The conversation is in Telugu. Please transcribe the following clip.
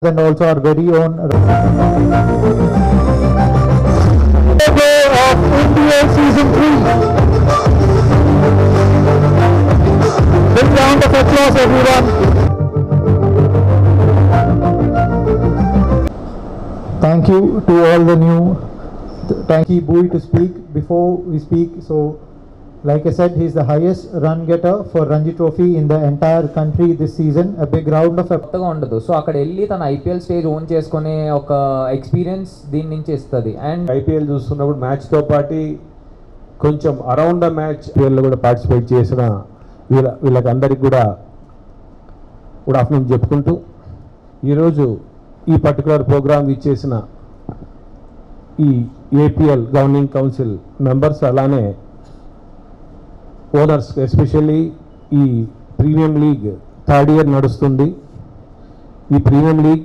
and also our very own of India Season 3. Big round of applause, everyone. Thank you to all the new, thank you Bui to speak. Before we speak, so like I said, he's the highest run getter for Ranji Trophy in the entire country this season. A big round of. కొత్తగా ఉండదు సో అక్కడ వెళ్ళి తన ఐపీఎల్ స్టేజ్ ఓన్ చేసుకునే ఒక ఎక్స్పీరియన్స్ దీని నుంచి ఇస్తుంది అండ్ ఐపీఎల్ చూస్తున్నప్పుడు మ్యాచ్తో పాటు కొంచెం అరౌండ్ ద మ్యాచ్ ఐపీఎల్లో కూడా పార్టిసిపేట్ చేసిన వీళ్ళ వీళ్ళకి అందరికి కూడా గుడ్ ఆఫ్టర్నూన్ చెప్పుకుంటూ ఈరోజు ఈ పర్టికులర్ ప్రోగ్రామ్ ఇచ్చేసిన ఈ ఏపీఎల్ గవర్నింగ్ కౌన్సిల్ మెంబర్స్ అలానే ఓనర్స్ ఎస్పెషల్లీ ఈ ప్రీమియం లీగ్ థర్డ్ ఇయర్ నడుస్తుంది. ఈ ప్రీమియం లీగ్